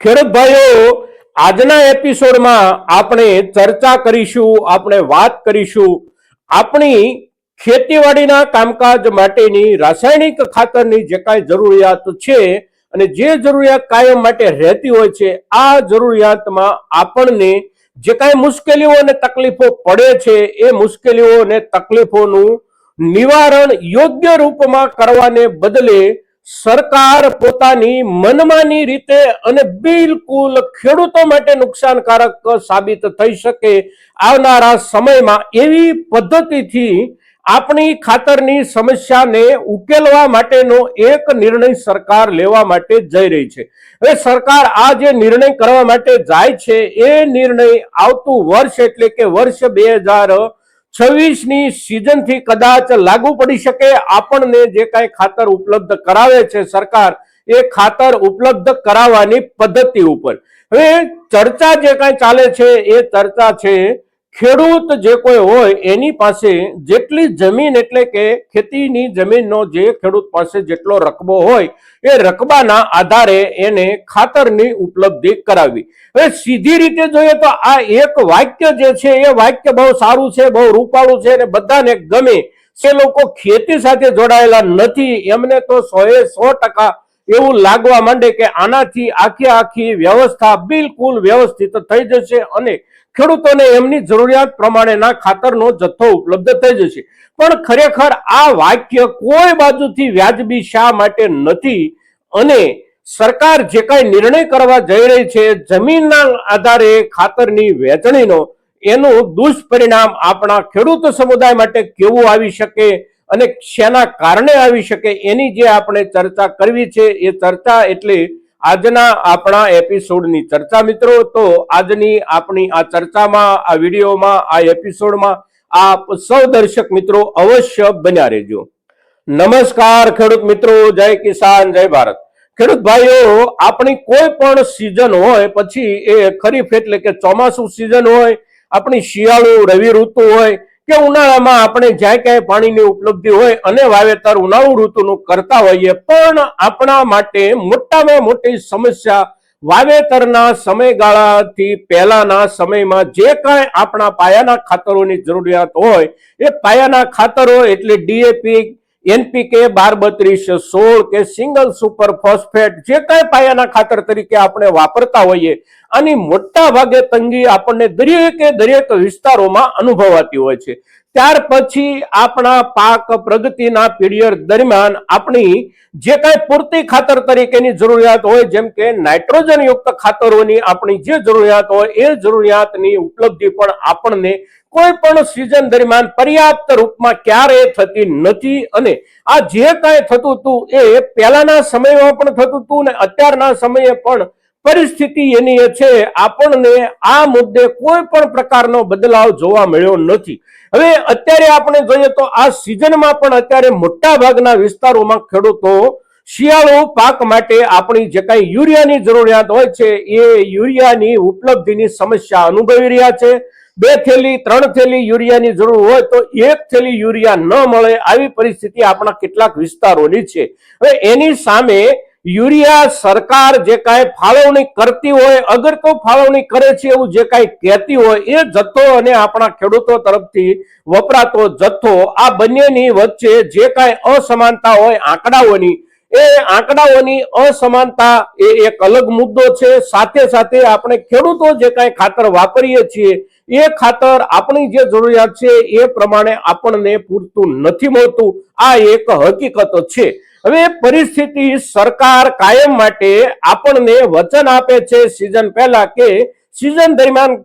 ખેડૂત ભાઈઓ, આજના એપિસોડમાં આપણે ચર્ચા કરીશું, આપણે વાત કરીશું આપણી ખેતીવાડીના કામકાજ માટેની રાસાયણિક ખાતરની જે કાંઈ જરૂરિયાત છે અને જે જરૂરિયાત કાયમ માટે રહેતી હોય છે, આ જરૂરિયાતમાં આપણને જે કાંઈ મુશ્કેલીઓ અને તકલીફો પડે છે, એ મુશ્કેલીઓ અને તકલીફોનું નિવારણ યોગ્ય રૂપમાં કરવાને બદલે સરકાર પોતાની મનમાની રીતે અને બિલકુલ ખેડૂતો માટે નુકસાનકારક સાબિત થઈ શકે આવનારા સમયમાં એવી પદ્ધતિથી આપણી ખાતરની સમસ્યાને ઉકેલવા માટેનો એક નિર્ણય સરકાર લેવા માટે જઈ રહી છે. હવે સરકાર આ જે નિર્ણય કરવા માટે જાય છે, એ નિર્ણય આવતું વર્ષ એટલે કે વર્ષ બે હજાર છવ્વીસની સિઝનથી કદાચ લાગુ પડી શકે. આપણને જે કાંઈ ખાતર ઉપલબ્ધ કરાવે છે સરકાર, એ ખાતર ઉપલબ્ધ કરાવવાની પદ્ધતિ ઉપર. હવે ચર્ચા જે કાંઈ ચાલે છે, એ ચર્ચા છે ખેડૂત જે કોઈ હોય, એની પાસે જેટલી જમીન એટલે કે ખેતીની જમીનનો જે ખેડૂત પાસે જેટલો રકબો હોય, એ રકબાના આધારે એને ખાતરની ઉપલબ્ધિ કરાવવી. હવે સીધી રીતે જોઈએ તો આ એક વાક્ય જે છે, એ વાક્ય બહુ સારું છે, બહુ રૂપાળું છે અને બધાને ગમે છે લોકો ખેતી સાથે જોડાયેલા નથી. એમને તો સો એ સો ટકા એવું લાગવા માંડે કે આનાથી આખી આખી વ્યવસ્થા બિલકુલ વ્યવસ્થિત થઈ જશે અને ખેડૂતોને એમની જરૂરિયાત પ્રમાણેના ખાતરનો જથ્થો ઉપલબ્ધ થઈ જશે. પણ ખરેખર આ વાક્ય કોઈ બાજુથી વ્યાજબી શા માટે નથી અને સરકાર જે કાંઈ નિર્ણય કરવા જઈ રહી છે, જમીનના આધારે ખાતરની વહેંચણીનો એનું દુષ્પરિણામ આપણા ખેડૂત સમુદાય માટે કેવું આવી શકે અને શેના કારણે આવી શકે એની જે આપણે ચર્ચા કરવી છે, એ ચર્ચા એટલે આજના આપણા એપિસોડની ચર્ચા મિત્રો, તો આજની આપણી આ ચર્ચામાં, આ વિડીયોમાં, આ એપિસોડમાં આપ સૌ દર્શક મિત્રો અવશ્ય બન્યા રહેજો. નમસ્કાર ખેડૂત મિત્રો, જય કિસાન, જય ભારત. ખેડૂત ભાઈઓ, આપણી કોઈ પણ સિઝન હોય, પછી એ ખરીફ એટલે કે ચોમાસું સિઝન હોય, આપણી શિયાળુ, રવિ ઋતુ હોય કે ઉનાળામાં આપણે જ્યાં ક્યાંય પાણીની ઉપલબ્ધિ હોય અને વાવેતર ઉનાળુ ઋતુનું કરતા હોઈએ, પણ આપણા માટે મોટામાં મોટી સમસ્યા વાવેતરના સમયગાળાથી પહેલાના સમયમાં જે કાંઈ આપણા પાયાના ખાતરોની જરૂરિયાત હોય, એ પાયાના ખાતરો એટલે ડીએપી એનપીકે બાર બત્રીસ સોળ કે સિંગલ સુપર ફોસ્ફેટ, જે કાંઈ પાયાના ખાતર તરીકે આપણે વાપરતા હોઈએ, આની મોટા ભાગે તંગી આપણને દરેકે દરેક વિસ્તારોમાં અનુભવાતી હોય છે. ત્યાર પછી આપણા પાક પ્રગતિના પીરિયડ દરમિયાન આપણી જે કાંઈ પૂરતી ખાતર તરીકેની જરૂરિયાત હોય, જેમ કે નાઇટ્રોજન યુક્ત ખાતરોની આપણી જે જરૂરિયાત હોય, એ જરૂરિયાતની ઉપલબ્ધિ પણ આપણને કોઈ પણ સિઝન દરમિયાન પર્યાપ્ત રૂપમાં ક્યારે થતી નથી અને આ જે કાંઈ થતું હતું એ પહેલાના સમયમાં પણ થતું હતું ને અત્યારના સમયે પણ પરિસ્થિતિ એની એ છે, આપણને આ મુદ્દે કોઈ પણ પ્રકારનો બદલાવ જોવા મળ્યો નથી. હવે અત્યારે આપણે જોઈએ તો આ સિઝનમાં પણ અત્યારે મોટા ભાગના વિસ્તારોમાં ખેડૂતો શિયાળો પાક માટે આપણી જે કાંઈ યુરિયાની જરૂરિયાત હોય છે, એ યુરિયાની ઉપલબ્ધિની સમસ્યા અનુભવી રહ્યા છે. બે થેલી, ત્રણ થેલી યુરિયાની જરૂર હોય તો એક થેલી યુરિયા ન મળે આવી પરિસ્થિતિ આપણા કેટલાક વિસ્તારોની છે. હવે એની સામે યુરિયા સરકાર જે કાંઈ ફાળવણી કરતી હોય, અગર તો ફાળવણી કરે છે એવું જે કાંઈ કહેતી હોય, એ જથ્થો અને આપણા ખેડૂતો તરફથી વપરાતો જથ્થો આ બંનેની વચ્ચે જે કાંઈ અસમાનતા હોય, આંકડાઓની, એ આંકડાઓની અસમાનતા એ એક અલગ મુદ્દો છે. સાથે સાથે આપણે ખેડૂતો જે કાંઈ ખાતર વાપરીએ છીએ એ ખાતર આપણી જે જરૂરિયાત છે એ પ્રમાણે આપણને પૂરતું નથી મળતું. આ એક હકીકત છે. હવે પરિસ્થિતિ સરકાર કાયમ માટે આપણને વચન આપે છે સિઝન પહેલા કે સિઝન દરમિયાન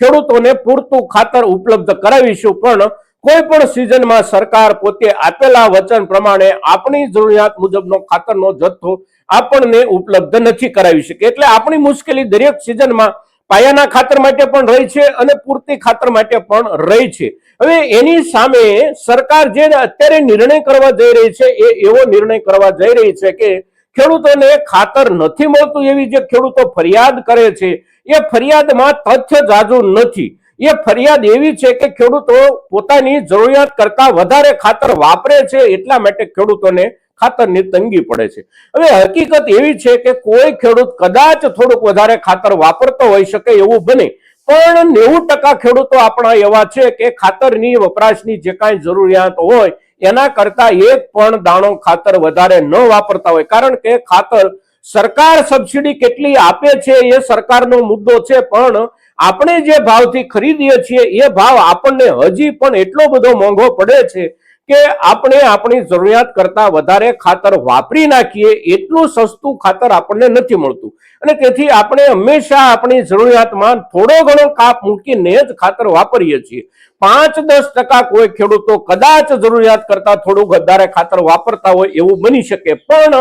ખેડૂતોને પૂરતું ખાતર ઉપલબ્ધ કરાવીશું. પણ કોઈ પણ સિઝનમાં સરકાર પોતે આપેલા વચન પ્રમાણે આપણી જરૂરિયાત મુજબનો ખાતરનો જથ્થો આપણને ઉપલબ્ધ નથી કરાવી શકે. એટલે આપણી મુશ્કેલી દરેક સિઝનમાં પાયાના ખાતર માટે પણ રહી છે અને પૂરતી ખાતર માટે પણ રહી છે. હવે એની સામે સરકાર જે અત્યારે નિર્ણય કરવા જઈ રહી છે, એ એવો નિર્ણય કરવા જઈ રહી છે કે ખેડૂતોને ખાતર નથી મળતું એવી જે ખેડૂતો ફરિયાદ કરે છે, એ ફરિયાદમાં તથ્ય જાજુ નથી. એ ફરિયાદ એવી છે કે ખેડૂતો પોતાની જરૂરિયાત કરતા વધારે ખાતર વાપરે છે એટલા માટે ખેડૂતોને ખાતરની તંગી પડે છે. હવે હકીકત એવી છે કે કોઈ ખેડૂત કદાચ થોડુંક વધારે ખાતર વાપરતો હોઈ શકે એવું બને, પણ નેવું ટકા ખેડૂતો આપણા એવા છે કે ખાતરની વપરાશની જે કાંઈ જરૂરિયાત હોય, એના કરતા એક પણ દાણો ખાતર વધારે ન વાપરતા હોય. કારણ કે ખાતર સરકાર સબસિડી કેટલી આપે છે એ સરકારનો મુદ્દો છે, પણ આપણે જે ભાવથી ખરીદીએ છીએ એ ભાવ આપણને હજી પણ એટલો બધો મોંઘો પડે છે કે આપણે આપણી જરૂરિયાત કરતા વધારે ખાતર વાપરી નાખીએ, એટલું સસ્તું ખાતર આપણને નથી મળતું. અને તેથી આપણે હંમેશા આપણી જરૂરિયાતમાં થોડો ઘણો કાપ મૂકીને જ ખાતર વાપરીએ છીએ. પાંચ દસ ટકા કોઈ ખેડૂતો કદાચ જરૂરિયાત કરતા થોડું વધારે ખાતર વાપરતા હોય એવું બની શકે. પણ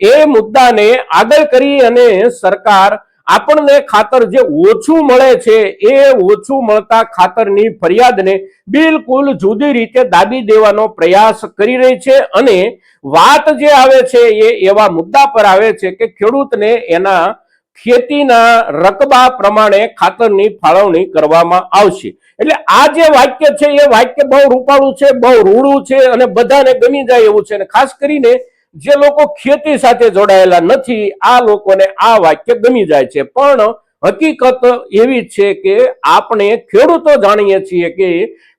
એ મુદ્દાને આગળ કરી અને સરકાર આપણને ખાતર જે ઓછું મળે છે, એ ઓછું મળતા ખાતરની ફરિયાદને બિલકુલ જુદી રીતે દાબી દેવાનો પ્રયાસ કરી રહી છે અને વાત જે આવે છે એ એવા મુદ્દા પર આવે છે કે ખેડૂતને એના ખેતીના રકબા પ્રમાણે ખાતરની ફાળવણી કરવામાં આવશે. એટલે આ જે વાક્ય છે, એ વાક્ય બહુ રૂપાળું છે, બહુ રૂડું છે અને બધાને ગમી જાય એવું છે. અને ખાસ કરીને જે લોકો ખેતી સાથે જોડાયેલા નથી, આ લોકોને આ વાક્ય ગમી જાય છે. પણ હકીકત એવી છે કે આપણે ખેડૂતો જાણીએ છીએ કે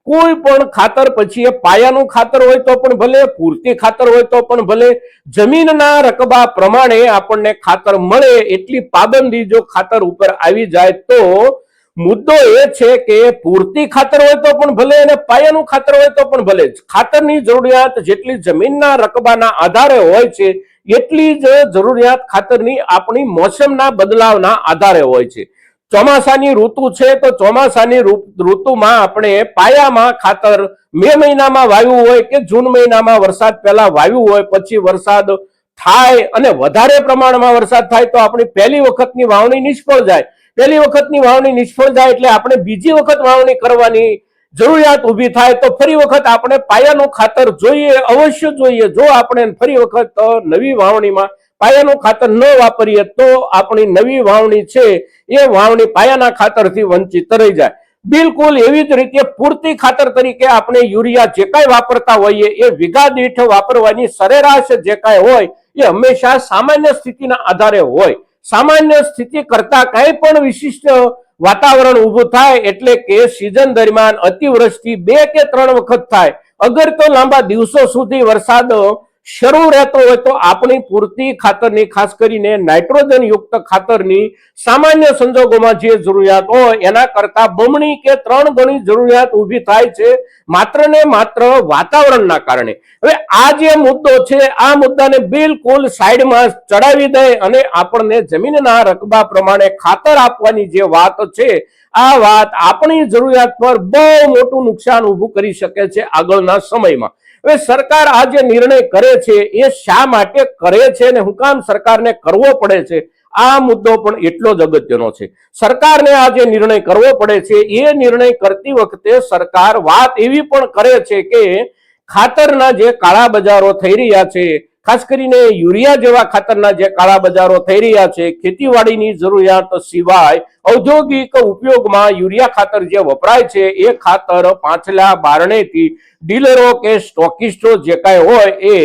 કોઈ પણ ખાતર પછી એ પાયાનું ખાતર હોય તો પણ ભલે, પૂરતી ખાતર હોય તો પણ ભલે, જમીનના રકબા પ્રમાણે આપણને ખાતર મળે, એટલી પાબંદી જો ખાતર ઉપર આવી જાય તો મુદ્દો એ છે કે પૂરતી ખાતર હોય તો પણ ભલે અને પાયાનું ખાતર હોય તો પણ ભલે ખાતરની જરૂરિયાત જેટલી જમીનના રકબાના આધારે હોય છે, એટલી જ જરૂરિયાત ખાતરની આપણી મોસમના બદલાવના આધારે હોય છે. ચોમાસાની ઋતુ છે તો ચોમાસાની ઋતુમાં આપણે પાયામાં ખાતર, મે મહિનામાં વાવ્યું હોય કે જૂન મહિનામાં વરસાદ પહેલા વાવ્યું હોય, પછી વરસાદ થાય અને વધારે પ્રમાણમાં વરસાદ થાય તો આપણી પહેલી વખતની વાવણી નિષ્ફળ જાય. પહેલી વખતની વાવણી નિષ્ફળ જાય એટલે આપણે બીજી વખત વાવણી કરવાની જરૂરિયાત ઊભી થાય તો ફરી વખત આપણે પાયાનું ખાતર જોઈએ, અવશ્ય જોઈએ. જો આપણે ફરી વખત નવી વાવણીમાં પાયાનું ખાતર ન વાપરીએ તો આપણી નવી વાવણી છે એ વાવણી પાયાના ખાતરથી વંચિત રહી જાય. બિલકુલ એવી જ રીતે પૂરતી ખાતર તરીકે આપણે યુરિયા જે કાંઈ વાપરતા હોઈએ એ વિઘા દીઠ વાપરવાની સરેરાશ જે કાંઈ હોય એ હંમેશા સામાન્ય સ્થિતિના આધારે હોય. સામાન્ય સ્થિતિ કરતા કંઈ પણ વિશિષ્ટ વાતાવરણ ઊભું થાય એટલે કે સિઝન દરમિયાન અતિવૃષ્ટિ બે કે ત્રણ વખત થાય. અગર તો લાંબા દિવસો સુધી વરસાદ શરૂ રહેતો હોય તો આપણી પૂરતી ખાતરની, ખાસ કરીને નાઇટ્રોજન યુક્ત ખાતરની સામાન્ય સંજોગોમાં જે જરૂરિયાત હોય, એના કરતા બમણી કે ત્રણ ગણી જરૂરિયાત ઊભી થાય છે, માત્ર ને માત્ર વાતાવરણના કારણે. હવે આ જે મુદ્દો છે, આ મુદ્દાને બિલકુલ સાઈડમાં ચડાવી દે અને આપણને જમીનના રકબા પ્રમાણે ખાતર આપવાની જે વાત છે, આ વાત આપણી જરૂરિયાત પર બહુ મોટું નુકસાન ઊભું કરી શકે છે આગળના સમયમાં. હવે સરકાર આ જે નિર્ણય કરે છે, એ શા માટે કરે છે અને હું કામ સરકારને કરવો પડે છે? આ મુદ્દો પણ એટલો જ અગત્યનો છે. સરકારને આ જે નિર્ણય કરવો પડે છે, એ નિર્ણય કરતી વખતે સરકાર વાત એવી પણ કરે છે કે ખાતરના જે કાળા બજારો થઈ રહ્યા છે ખાસ કરીને યુરિયા જેવા ખાતરના જે કાળા બજારો થઈ રહ્યા છે, ખેતીવાડીની જરૂરિયાત સિવાય ઔદ્યોગિક ઉપયોગમાં યુરિયા ખાતર જે વપરાય છે, એ ખાતર પાછલા બારણેથી ડીલરો કે સ્ટોકિસ્ટો જે કાંઈ હોય એ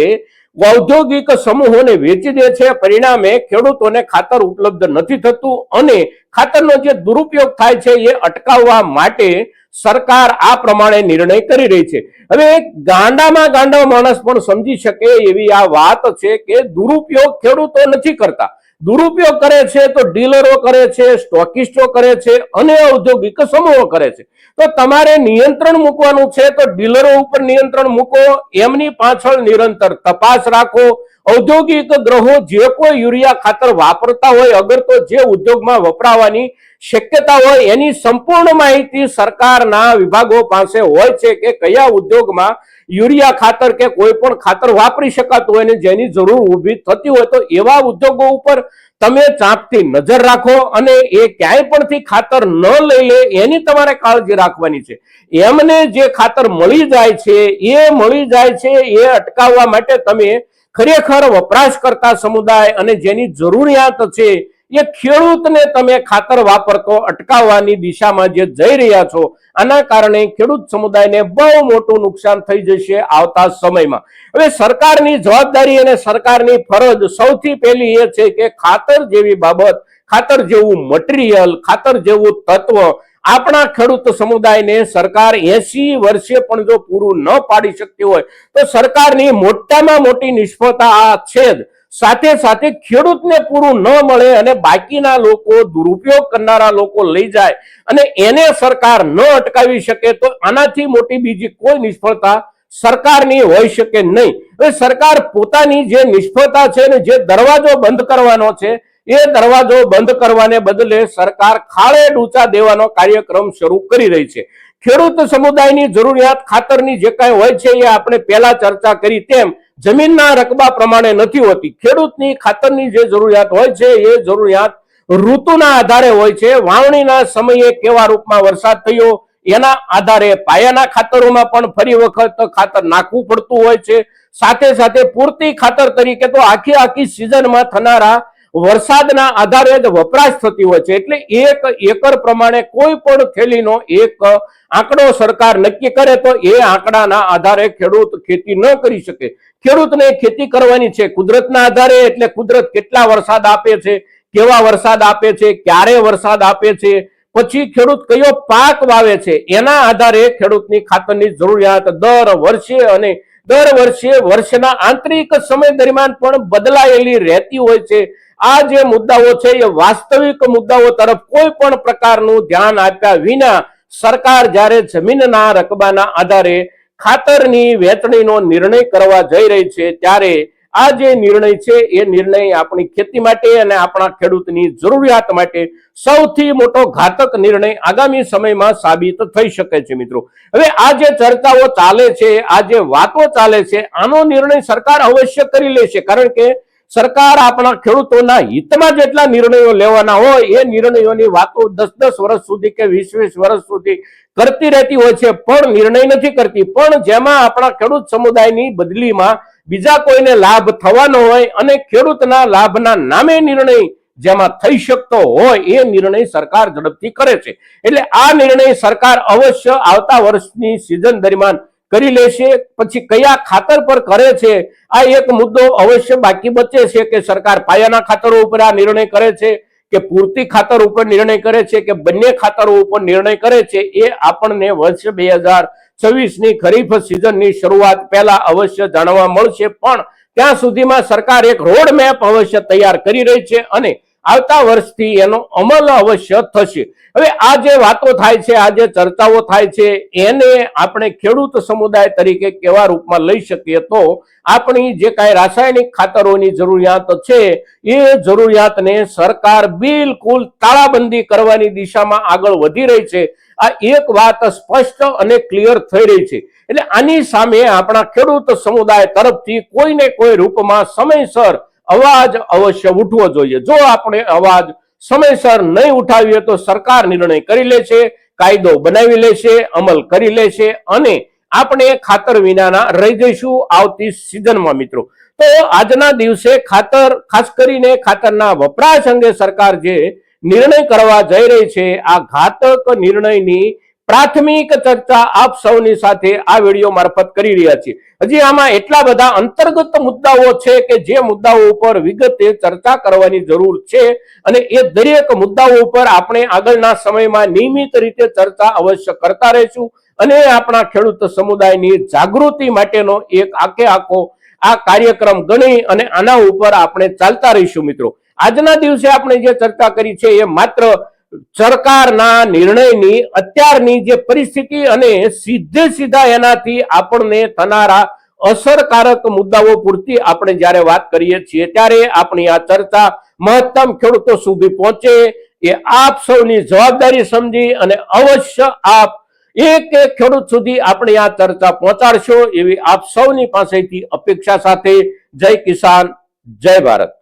ઔદ્યોગિક સમૂહોને વેચી દે છે. પરિણામે ખેડૂતોને ખાતર ઉપલબ્ધ નથી થતું અને ખાતરનો જે દુરુપયોગ થાય છે, એ અટકાવવા માટે સરકાર આ પ્રમાણે નિર્ણય કરી રહી છે. હવે ગાંડામાં ગાંડા માણસ પણ સમજી શકે એવી આ વાત છે કે દુરુપયોગ ખેડૂતો નથી કરતા. દુરુપયોગ કરે છે તો ડીલરો કરે છે, સ્ટોકિસ્ટો કરે છે, અને ઔદ્યોગિક સમૂહો કરે છે. તો તમારે નિયંત્રણ મૂકવાનું છે તો ડીલરો ઉપર નિયંત્રણ મૂકો, એમની પાછળ નિરંતર તપાસ રાખો ઔદ્યોગિક ગ્રહો જે કોઈ યુરિયા ખાતર વાપરતા હોય, અગર તો જે ઉદ્યોગમાં વપરાવાની શક્યતા હોય, એની સંપૂર્ણ માહિતી સરકારના વિભાગો પાસે હોય છે કે કયા ઉદ્યોગમાં યુરિયા ખાતર કે કોઈ પણ ખાતર વાપરી શકાતું હોય ને જેની જરૂર ઊભી થતી હોય, તો એવા ઉદ્યોગો ઉપર તમે ચાંપતી નજર રાખો અને એ ક્યાંય પણથી ખાતર ન લઈ લે, એની તમારે કાળજી રાખવાની છે. એમને જે ખાતર મળી જાય છે, એ મળી જાય છે, એ અટકાવવા માટે તમે ખરેખર વપરાશકર્તા સમુદાય અને જેની જરૂરિયાત છે, એ ખેડૂતને તમે ખાતર વાપરતો, અટકાવવાની દિશામાં જે જઈ રહ્યા છો, આના કારણે ખેડૂત સમુદાયને બહુ મોટું નુકસાન થઈ જશે આવતા સમયમાં. હવે સરકારની જવાબદારી અને સરકારની ફરજ સૌથી પહેલી એ છે કે ખાતર જેવી બાબત, ખાતર જેવું મટીરિયલ ખાતર જેવું તત્વ આપણા ખેડૂત સમુદાયને સરકાર એસી વર્ષે પણ જો પૂરું ન પાડી શકતી હોય, તો સરકારની મોટામાં મોટી નિષ્ફળતા આ છે સાથે સાથે ખેડૂતને પૂરું ન મળે અને બાકીના લોકો દુરુપયોગ કરનારા લોકો લઈ જાય અને એને સરકાર ન અટકાવી શકે, તો આનાથી મોટી બીજી કોઈ નિષ્ફળતા સરકારની હોઈ શકે નહીં. હવે સરકાર પોતાની જે નિષ્ફળતા છે ને જે દરવાજો બંધ કરવાનો છે એ દરવાજો બંધ કરવાને બદલે સરકાર ખાળે ડૂચા દેવાનો કાર્યક્રમ શરૂ કરી રહી છે. ખેડૂત સમુદાયની જરૂરિયાત ખાતરની જે કાંઈ હોય છે એ આપણે પહેલા ચર્ચા કરી તેમ જમીનના રકબા પ્રમાણે નથી હોતી. ખેડૂતની ખાતરની જે જરૂરિયાત હોય છે એ જરૂરિયાત ઋતુના આધારે હોય છે. વાવણીના સમયે કેવા રૂપમાં વરસાદ થયો એના આધારે પાયાના ખાતરોમાં પણ ફરી વખત ખાતર નાખવું પડતું હોય છે. સાથે સાથે પૂરતી ખાતર તરીકે તો આખી આખી સિઝનમાં થનારા વરસાદના આધારે જ વપરાશ થતી હોય છે. એટલે એક એકર પ્રમાણે કોઈ પણ થેલીનો એક આંકડો સરકાર નક્કી કરે તો એ આંકડાના આધારે ખેડૂત ખેતી ન કરી શકે. ખેડૂતને ખેતી કરવાની છે કુદરતના આધારે, એટલે કુદરત કેટલા વરસાદ આપે છે, કેવા વરસાદ આપે છે, ક્યારે વરસાદ આપે છે, પછી ખેડૂત કયો પાક વાવે છે, એના આધારે ખેડૂતની ખાતરની જરૂરિયાત દર વર્ષે અને દર વર્ષે વર્ષના આંતરિક સમય દરમિયાન પણ બદલાયેલી રહેતી હોય છે. આ જે મુદ્દાઓ છે, એ વાસ્તવિક મુદ્દાઓ તરફ કોઈ પણ પ્રકારનું ધ્યાન આપ્યા વિના સરકાર જ્યારે જમીનના રકબાના આધારે ખાતરની વહેંચણીનો નિર્ણય કરવા જઈ રહી છે, ત્યારે આ જે નિર્ણય છે, એ નિર્ણય આપણી ખેતી માટે અને આપણા ખેડૂતની જરૂરિયાત માટે સૌથી મોટો ઘાતક નિર્ણય આગામી સમયમાં સાબિત થઈ શકે છે, મિત્રો. હવે આ જે ચર્ચાઓ ચાલે છે, આ જે વાતો ચાલે છે, આનો નિર્ણય સરકાર અવશ્ય કરી લેશે, કારણ કે સરકાર આપણા ખેડૂતોના હિતમાં જેટલા નિર્ણયો લેવાના હોય, એ નિર્ણયોની વાતો દસ દસ વર્ષ સુધી કે વીસ વીસ વર્ષ સુધી કરતી રહેતી હોય છે. પણ નિર્ણય નથી કરતી. પણ જેમાં આપણા ખેડૂત સમુદાયની બદલીમાં બીજા કોઈને લાભ થવાનો હોય અને ખેડૂતના લાભના નામે નિર્ણય જેમાં થઈ શકતો હોય, એ નિર્ણય સરકાર ઝડપથી કરે છે. એટલે આ નિર્ણય સરકાર અવશ્ય આવતા વર્ષની સિઝન દરમિયાન કરી લેશે, પછી કયા ખાતર પર કરે છે? આ એક મુદ્દો અવશ્ય બાકી બચે છે કે સરકાર પાયાના ખાતરો ઉપર આ નિર્ણય કરે છે, કે પૂરતી ખાતર ઉપર નિર્ણય કરે છે, કે બંને ખાતરો ઉપર નિર્ણય કરે છે, એ આપણને વર્ષ બે હજાર છવ્વીસની ખરીફ સિઝનની શરૂઆત પહેલા અવશ્ય જાણવા મળશે. પણ ત્યાં સુધીમાં સરકાર એક રોડ મેપ અવશ્ય તૈયાર કરી રહી છે અને આવતા વર્ષથી એનો અમલ અવશ્ય થશે. હવે આ જે વાતો થાય છે, આ જે ચર્ચાઓ થાય છે, એને આપણે ખેડૂત સમુદાય તરીકે કેવા રૂપમાં લઈ શકીએ તો આપણી જે કાંઈ રાસાયણિક ખાતરોની જરૂરિયાત છે, એ જરૂરિયાતને સરકાર બિલકુલ તાળાબંધી કરવાની દિશામાં આગળ વધી રહી છે. આ એક વાત સ્પષ્ટ અને ક્લિયર થઈ રહી છે. એટલે આની સામે આપણા ખેડૂત સમુદાય તરફથી કોઈને કોઈ રૂપમાં સમયસર અવાજ અવશ્ય ઉઠવો જોઈએ. જો આપણે અવાજ સમયસર નહીં ઉઠાવીએ તો સરકાર નિર્ણય કરી લેશે, કાયદો બનાવી લેશે, અમલ કરી લેશે અને આપણે ખાતર વિનાના રહી જઈશું આવતી સિઝનમાં મિત્રો. તો આજના દિવસે ખાતર, ખાસ કરીને ખાતરના વપરાશ અંગે સરકાર જે નિર્ણય કરવા જઈ રહી છે, આ ઘાતક નિર્ણયની પ્રાથમિક ચર્ચા આપ સૌની સાથે આ વીડિયો મારફત કરી રહ્યા છીએ. હજી આમાં એટલા બધા અંતર્ગત મુદ્દાઓ છે કે જે મુદ્દાઓ ઉપર વિગતે ચર્ચા કરવાની જરૂર છે અને એ દરેક મુદ્દાઓ ઉપર આપણે આગળના સમયમાં નિયમિત રીતે ચર્ચા અવશ્ય કરતા રહીશું અને આપણા ખેડૂત સમુદાયની જાગૃતિ માટેનો એક આખે આખો આ કાર્યક્રમ ગણી અને આના ઉપર આપણે ચાલતા રહીશું મિત્રો. આજના દિવસે આપણે જે ચર્ચા કરી છે એ માત્ર સરકારના નિર્ણયની અત્યારની જે પરિસ્થિતિ અને સીધે સીધા એનાથી આપણને થનારા અસરકારક મુદ્દાઓ પૂરતી આપણે જ્યારે વાત કરીએ છીએ, ત્યારે આપણી આ ચર્ચા મહત્તમ ખેડૂતો સુધી પહોંચે એ આપ સૌની જવાબદારી સમજી અને અવશ્ય આપ એક એક ખેડૂત સુધી આપણે આ ચર્ચા પહોંચાડશો એવી આપ સૌની પાસેથી અપેક્ષા સાથે જય કિસાન, જય ભારત.